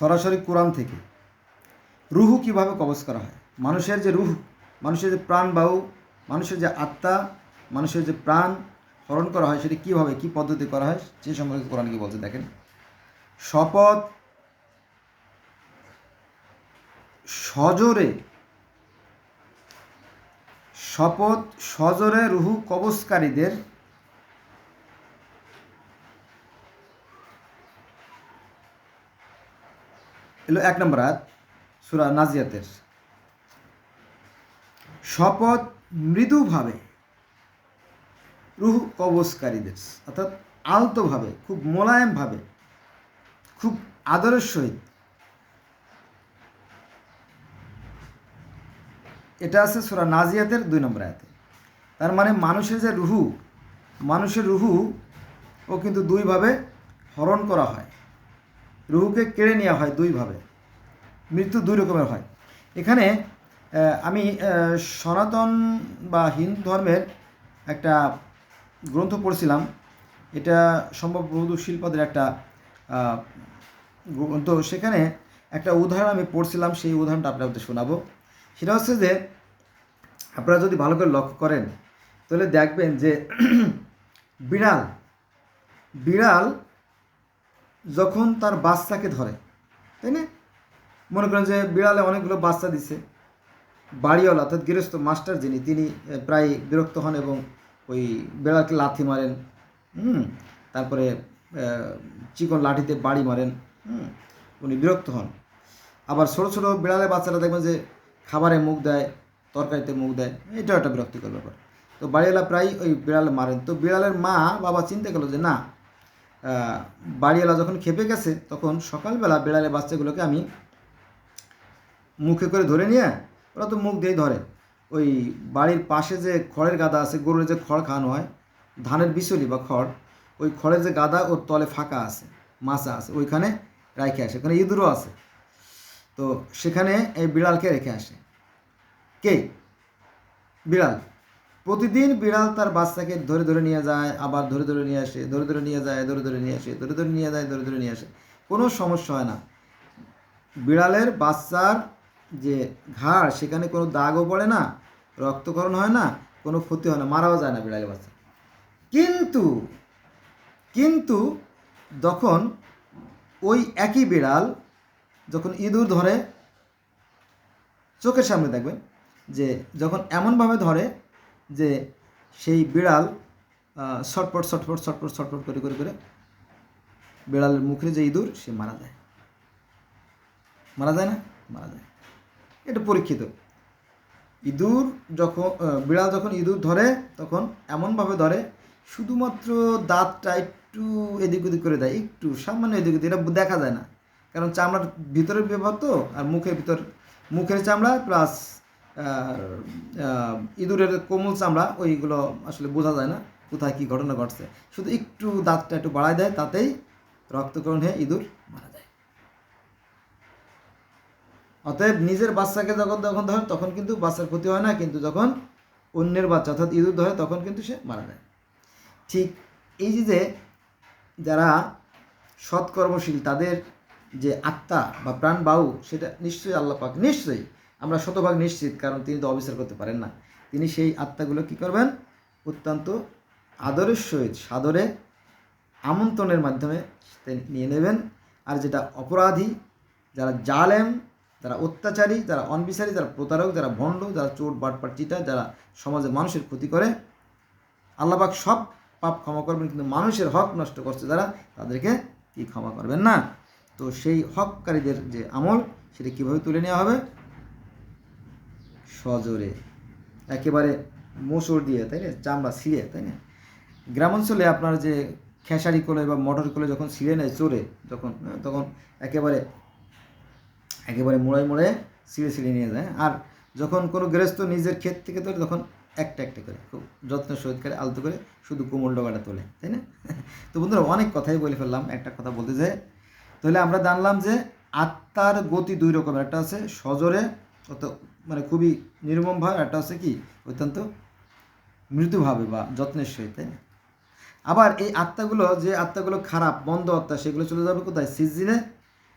সরাসরি কোরআন থেকে। রুহু কীভাবে কবজ করা হয়? মানুষের যে রুহ, মানুষের যে প্রাণ বায়ু মানুষের যে আত্মা, মানুষের যে প্রাণ হরণ করা হয়, সেটি কীভাবে, কী পদ্ধতি করা হয়, সে সম্পর্কে কোরআন কি বলছে, দেখেন। শপথ সজোরে শপথ সজোরে রুহু কবচকারীদের এলো এক নম্বর আয়াত, সুরা নাজিয়াতের। শপথ মৃদুভাবে রুহ কবচকারীদের অর্থাৎ আলতোভাবে, খুব মোলায়েমভাবে, খুব আদরের সহিত। এটা আছে সুরা নাজিয়াতের দুই নম্বর আয়াতে। তার মানে মানুষের যে রুহু, মানুষের রুহু, ও কিন্তু দুইভাবে হরণ করা হয়। রুহুকে কেড়ে নেওয়া হয় দুইভাবে। মৃত্যু দুই রকমের হয়। এখানে আমি সনাতন বা হিন্দু ধর্মের একটা গ্রন্থ পড়ছিলাম। এটা সম্ভব বৌদ্ধ শিল্পদের একটা গ্রন্থ। সেখানে একটা উদাহরণ আমি পড়ছিলাম, সেই উদাহরণটা আপনাদের শোনাবো। সেটা হচ্ছে যে, আপনারা যদি ভালো করে লক্ষ্য করেন, তাহলে দেখবেন যে, বিড়াল বিড়াল যখন তার বাচ্চাকে ধরে, তাই না? মনে করেন যে বিড়ালে অনেকগুলো বাচ্চা দিছে। বাড়িওয়ালা, অর্থাৎ গৃহস্থ, মাস্টার যিনি, তিনি প্রায় বিরক্ত হন এবং ওই বিড়ালকে লাথি মারেন, হুম? তারপরে চিকন লাঠিতে বাড়ি মারেন, হুম? উনি বিরক্ত হন। আবার ছোটো ছোটো বিড়ালের বাচ্চারা দেখবেন যে খাবারে মুখ দেয়, তরকারিতে মুখ দেয়, এটাও একটা বিরক্তিকর ব্যাপার। তো বাড়িওয়ালা প্রায় ওই বিড়াল মারেন। তো বিড়ালের মা, বাবা চিন্তা করল যে না বাড়িওয়ালা যখন খেপে গেছে, তখন সকালবেলা বিড়ালের বাচ্চাগুলোকে আমি মুখে করে ধরে নিয়ে, ওরা তো মুখ দিয়েই ধরে। ওই বাড়ির পাশে যে খড়ের গাদা আছে, গরুর যে খড় খাওয়ানো হয়, ধানের বিচলি বা খড়, ওই খড়ের যে গাদা ওর তলে ফাঁকা আছে মাছা আছে, ওইখানে রেখে আসে, ওখানে ইঁদুরও আছে। তো সেখানে এই বিড়ালকে রেখে আসে। কে? বিড়াল। প্রতিদিন বিড়াল তার বাচ্চাকে ধরে ধরে নিয়ে যায়, আবার ধরে ধরে নিয়ে আসে, ধরে ধরে নিয়ে যায়, ধরে ধরে নিয়ে আসে, ধরে ধরে নিয়ে যায়, ধরে ধরে নিয়ে আসে। কোনো সমস্যা হয় না। বিড়ালের বাচ্চার যে ঘাড়, সেখানে কোনো দাগও পড়ে না, রক্তকরণ হয় না, কোনো ক্ষতি হয় না, মারাও যায় না বিড়ালের বাচ্চা। কিন্তু কিন্তু যখন ওই একই বিড়াল যখন ইঁদুর ধরে, চোখের সামনে দেখবেন যে যখন এমনভাবে ধরে যে সেই বিড়াল ছটপট ছটপট ছটপট ছটপট করে করে করে বিড়ালের মুখে যে ইঁদুর, সে মারা যায়। মারা যায় না? মারা যায়। এটা পরীক্ষিত। ইঁদুর যখন বিড়াল যখন ইঁদুর ধরে, তখন এমনভাবে ধরে, শুধুমাত্র দাঁতটা একটু এদিক ওদিক করে দেয়, একটু সামান্য এদিক ওদিক, এটা দেখা যায় না। কারণ চামড়ার ভিতরের ব্যবহার তো, আর মুখের ভিতর, মুখের চামড়া প্লাস ইঁদুরের কোমল চামড়া, ওইগুলো আসলে বোঝা যায় না কোথায় কী ঘটনা ঘটছে। শুধু একটু দাঁতটা একটু বাড়ায় দেয়, তাতেই রক্তকরণ হয়ে ইঁদুর মারা যায়। অতএব নিজের বাচ্চাকে যখন তখন ধরে তখন কিন্তু বাচ্চার ক্ষতি হয় না, কিন্তু যখন অন্যের বাচ্চা অর্থাৎ ইঁদুর ধরে, তখন কিন্তু সে মারা যায়। ঠিক এই যে যারা সৎকর্মশীল, তাদের যে আত্মা বা প্রাণ বায়ু সেটা নিশ্চয়ই আল্লাহ পাক, নিশ্চয়ই আমরা শতভাগ নিশ্চিত, কারণ তিনি তো অবিচার করতে পারেন না। তিনি সেই আত্মাগুলো কী করবেন? অত্যন্ত আদরের সহিত সাদরে আমন্ত্রণের মাধ্যমে নিয়ে নেবেন। আর যেটা অপরাধী, যারা জালেম, যারা অত্যাচারী, যারা অনবিচারী, যারা প্রতারক, যারা ভণ্ড, যারা চোট বাটপাট চিটা যারা সমাজে মানুষের ক্ষতি করে আল্লাহবাক সব পাপ ক্ষমা করবেন, কিন্তু মানুষের হক নষ্ট করছে যারা, তাদেরকে কি ক্ষমা করবেন না? তো সেই হককারীদের যে আমল, সেটা কীভাবে তুলে নেওয়া হবে? সজোরে। একেবারে মোচড় দিয়ে তাই না? চামড়া ছিঁড়ে তাই না? গ্রামাঞ্চলে আপনার যে খেসারি কোলে বা মটর কোলে যখন ছিঁড়ে নেয় চোরে যখন হ্যাঁ, তখন একেবারে একেবারে মোড়ায় মোড়ায় ছিঁড়ে ছিঁড়ে নিয়ে যায় আর যখন কোনো গৃহস্থ নিজের ক্ষেত থেকে তোলে তখন একটা একটা করে খুব যত্ন সহিত করে আলতো করে শুধু কোমল ডগাটা তোলে তাই না? তো বন্ধুরা অনেক কথাই বলে ফেললাম একটা কথা বলতে যায় তাহলে আমরা জানলাম যে আত্মার গতি দুই রকমের একটা আছে সজোরে অত মানে খুবই নির্মমভাবে একটা হচ্ছে কি, অত্যন্ত মৃদুভাবে বা যত্নের সহিত, তাই না? আবার এই আত্মাগুলো, যে আত্মাগুলো খারাপ, বন্ধ আত্মা, সেগুলো চলে যাবে কোথায়? সিজিনে।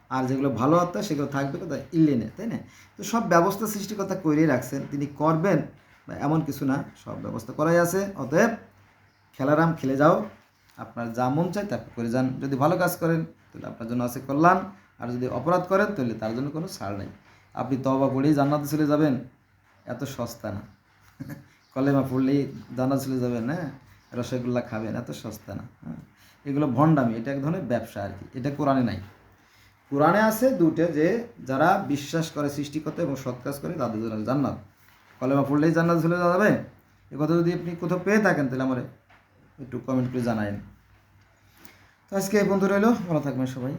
আর যেগুলো ভালো আত্মা, সেগুলো থাকবে কোথায়? ইল্লেনে, তাই না? তো সব ব্যবস্থা সৃষ্টিকর্তা করিয়ে রাখছেন। তিনি করবেন বা এমন কিছু না, সব ব্যবস্থা করাই আছে। অতএব খেলারাম, খেলে যাও। আপনার যা মন চায় তা করে যান। যদি ভালো কাজ করেন, তাহলে আপনার জন্য আছে কল্যাণ। আর যদি অপরাধ করেন, তাহলে তার জন্য কোনো ছাড় নেই। আপনি তবা পড়েই জান্নাতে চলে যাবেন। এত সস্তা না। কলেমা পড়লেই জান্নাত চলে যাবেন হ্যাঁ? রসগোল্লা খাবেন, এত সস্তা না হ্যাঁ? এগুলো ভণ্ডামি, এটা এক ধরনের ব্যবসা আর কি। এটা কোরআনে নাই। কোরআনে আছে দুটো যে, যারা বিশ্বাস করে, সৃষ্টিকর্তা এবং সৎ কাজ করে, তাদের জন্য জান্নাত। কলেমা পড়লেই জান্নাত চলে যাবে। এ কথা যদি আপনি কোথাও পেয়ে থাকেন, তাহলে আমার একটু কমেন্ট করে জানায়েন। তো আজকে এই বন্ধু রইল। ভালো থাকবেন সবাই।